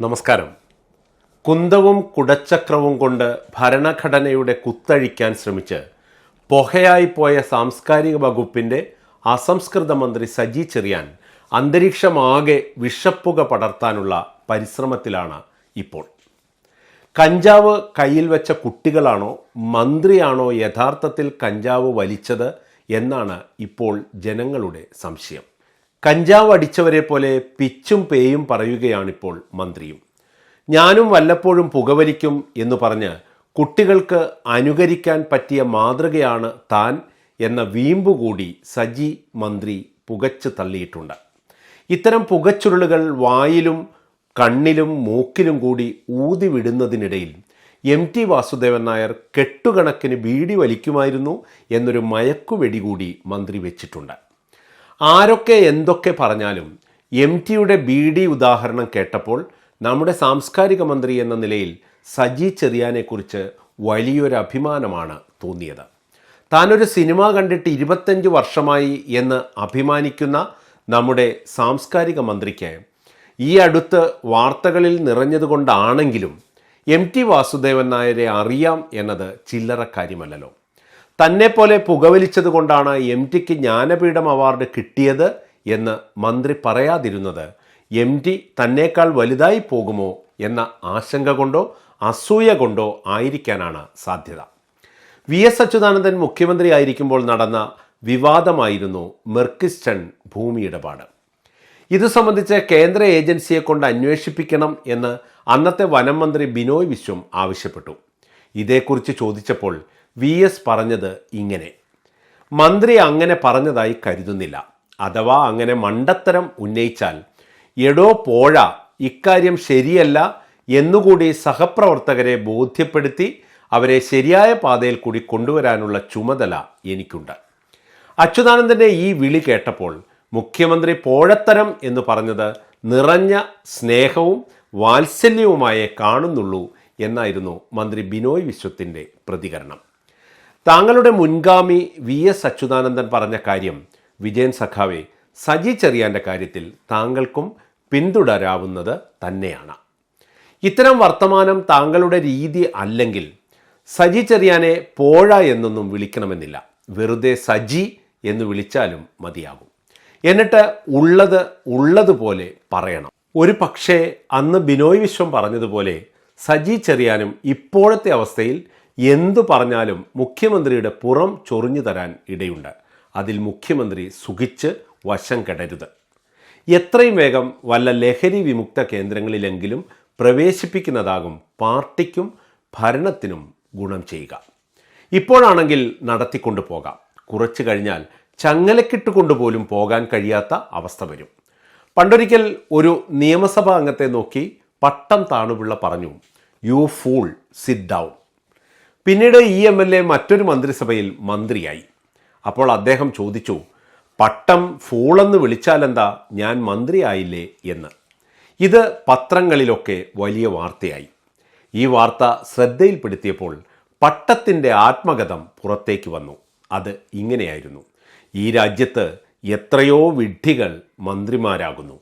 നമസ്കാരം. കുന്തവും കുടച്ചക്രവും കൊണ്ട് ഭരണഘടനയുടെ കുത്തഴിക്കാൻ ശ്രമിച്ച് പൊഹയായി പോയ സാംസ്കാരിക വകുപ്പിന്റെ അസംസ്കൃത മന്ത്രി സജി ചെറിയാൻ അന്തരീക്ഷമാകെ വിഷപ്പുക പടർത്താനുള്ള പരിശ്രമത്തിലാണ് ഇപ്പോൾ. കഞ്ചാവ് കയ്യിൽ വെച്ച കുട്ടികളാണോ മന്ത്രിയാണോ യഥാർത്ഥത്തിൽ കഞ്ചാവ് വലിച്ചത് എന്നാണ് ഇപ്പോൾ ജനങ്ങളുടെ സംശയം. കഞ്ചാവ് അടിച്ചവരെ പോലെ പിച്ചും പേയും പറയുകയാണിപ്പോൾ മന്ത്രിയും. ഞാനും വല്ലപ്പോഴും പുകവലിക്കും എന്ന് പറഞ്ഞ് കുട്ടികൾക്ക് അനുകരിക്കാൻ പറ്റിയ മാതൃകയാണ് താൻ എന്ന വീമ്പുകൂടി സജി മന്ത്രി പുകച്ചു തള്ളിയിട്ടുണ്ട്. ഇത്തരം പുകച്ചുരുളുകൾ വായിലും കണ്ണിലും മൂക്കിലും കൂടി ഊതി വിടുന്നതിനിടയിൽ എം ടി വാസുദേവൻ നായർ കെട്ടുകണക്കിന് ബീഡി വലിക്കുമായിരുന്നു എന്നൊരു മയക്കുവെടി കൂടി മന്ത്രി വെച്ചിട്ടുണ്ട്. ആരൊക്കെ എന്തൊക്കെ പറഞ്ഞാലും എം ടിയുടെ ബി ഡി ഉദാഹരണം കേട്ടപ്പോൾ നമ്മുടെ സാംസ്കാരിക മന്ത്രി എന്ന നിലയിൽ സജി ചെറിയാനെക്കുറിച്ച് വലിയൊരു അഭിമാനമാണ് തോന്നിയത്. താനൊരു സിനിമ കണ്ടിട്ട് ഇരുപത്തഞ്ച് വർഷമായി എന്ന് അഭിമാനിക്കുന്ന നമ്മുടെ സാംസ്കാരിക മന്ത്രിക്ക് ഈ അടുത്ത് വാർത്തകളിൽ നിറഞ്ഞതുകൊണ്ടാണെങ്കിലും എം ടി വാസുദേവൻ നായരെ അറിയാം എന്നത് ചില്ലറ കാര്യമല്ലല്ലോ. തന്നെ പോലെ പുകവലിച്ചത് കൊണ്ടാണ് എം ടിക്ക് ജ്ഞാനപീഠം അവാർഡ് കിട്ടിയത് എന്ന് മന്ത്രി പറയാതിരുന്നത്. എം ടി തന്നേക്കാൾ വലുതായി പോകുമോ എന്ന ആശങ്ക കൊണ്ടോ അസൂയ കൊണ്ടോ ആയിരിക്കാനാണ് സാധ്യത. വി എസ് അച്യുതാനന്ദൻ മുഖ്യമന്ത്രി ആയിരിക്കുമ്പോൾ നടന്ന വിവാദമായിരുന്നു മെർക്കിസ്റ്റൺ ഭൂമി ഇടപാട് ഇത് സംബന്ധിച്ച് കേന്ദ്ര ഏജൻസിയെ കൊണ്ട് അന്വേഷിപ്പിക്കണം എന്ന് അന്നത്തെ വനം മന്ത്രി ബിനോയ് വിശ്വം ആവശ്യപ്പെട്ടു. ഇതേക്കുറിച്ച് ചോദിച്ചപ്പോൾ വി എസ് പറഞ്ഞത് ഇങ്ങനെ. മന്ത്രി അങ്ങനെ പറഞ്ഞതായി കരുതുന്നില്ല. അഥവാ അങ്ങനെ മണ്ടത്തരം ഉന്നയിച്ചാൽ എടോ പോഴ ഇക്കാര്യം ശരിയല്ല എന്നുകൂടി സഹപ്രവർത്തകരെ ബോധ്യപ്പെടുത്തി അവരെ ശരിയായ പാതയിൽ കൂടി കൊണ്ടുവരാനുള്ള ചുമതല എനിക്കുണ്ട്. അച്യുതാനന്ദന്റെ ഈ വിളി കേട്ടപ്പോൾ മുഖ്യമന്ത്രി പോഴത്തരം എന്ന് പറഞ്ഞത് നിറഞ്ഞ സ്നേഹവും വാത്സല്യവുമായേ കാണുന്നുള്ളൂ എന്നായിരുന്നു മന്ത്രി ബിനോയ് വിശ്വത്തിന്റെ പ്രതികരണം. താങ്കളുടെ മുൻഗാമി വി എസ് അച്യുതാനന്ദൻ പറഞ്ഞ കാര്യം വിജയൻ സഖാവെ സജി ചെറിയാന്റെ കാര്യത്തിൽ താങ്കൾക്കും പിന്തുടരാവുന്നത് തന്നെയാണ്. ഇത്തരം വർത്തമാനം താങ്കളുടെ രീതി അല്ലെങ്കിൽ സജി ചെറിയാനെ പോഴ എന്നൊന്നും വിളിക്കണമെന്നില്ല. വെറുതെ സജി എന്ന് വിളിച്ചാലും മതിയാകും. എന്നിട്ട് ഉള്ളത് ഉള്ളതുപോലെ പറയണം. ഒരു പക്ഷേ അന്ന് ബിനോയ് വിശ്വം പറഞ്ഞതുപോലെ സജി ചെറിയാനും ഇപ്പോഴത്തെ അവസ്ഥയിൽ എന്തു പറഞ്ഞാലും മുഖ്യമന്ത്രിയുടെ പുറം ചൊറിഞ്ഞു തരാൻ ഇടയുണ്ട്. അതിൽ മുഖ്യമന്ത്രി സുഖിച്ച് വശം കെടരുത്. എത്രയും വേഗം വല്ല ലഹരി വിമുക്ത കേന്ദ്രങ്ങളിലെങ്കിലും പ്രവേശിപ്പിക്കുന്നതാകും പാർട്ടിക്കും ഭരണത്തിനും ഗുണം ചെയ്യുക. ഇപ്പോഴാണെങ്കിൽ നടത്തിക്കൊണ്ടു പോകാം. കുറച്ചു കഴിഞ്ഞാൽ ചങ്ങലക്കിട്ട് കൊണ്ടുപോലും പോകാൻ കഴിയാത്ത അവസ്ഥ വരും. പണ്ടൊരിക്കൽ ഒരു നിയമസഭാ അംഗത്തെ നോക്കി പട്ടം താണുപിള്ള പറഞ്ഞു യു ഫൂൾ സിറ്റ് ഡൗൺ പിന്നീട് ഈ എം എൽ എ മറ്റൊരു മന്ത്രിസഭയിൽ മന്ത്രിയായി. അപ്പോൾ അദ്ദേഹം ചോദിച്ചു പട്ടം ഫൂളെന്ന് വിളിച്ചാലെന്താ ഞാൻ മന്ത്രിയായില്ലേ? എന്ന്. ഇത് പത്രങ്ങളിലൊക്കെ വലിയ വാർത്തയായി. ഈ വാർത്ത ശ്രദ്ധയിൽപ്പെടുത്തിയപ്പോൾ പട്ടത്തിന്റെ ആത്മകഥം പുറത്തേക്ക് വന്നു. അത് ഇങ്ങനെയായിരുന്നു. ഈ രാജ്യത്ത് എത്രയോ വിഡ്ഢികൾ മന്ത്രിമാരാകുന്നു.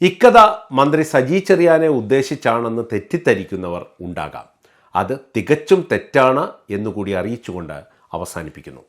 ഇക്കഥ മന്ത്രി സജി ചെറിയാനെ ഉദ്ദേശിച്ചാണെന്ന് തെറ്റിദ്ധരിക്കുന്നവർ ഉണ്ടാകാം. അത് തികച്ചും തെറ്റാണ് എന്നുകൂടി അറിയിച്ചുകൊണ്ട് അവസാനിപ്പിക്കുന്നു.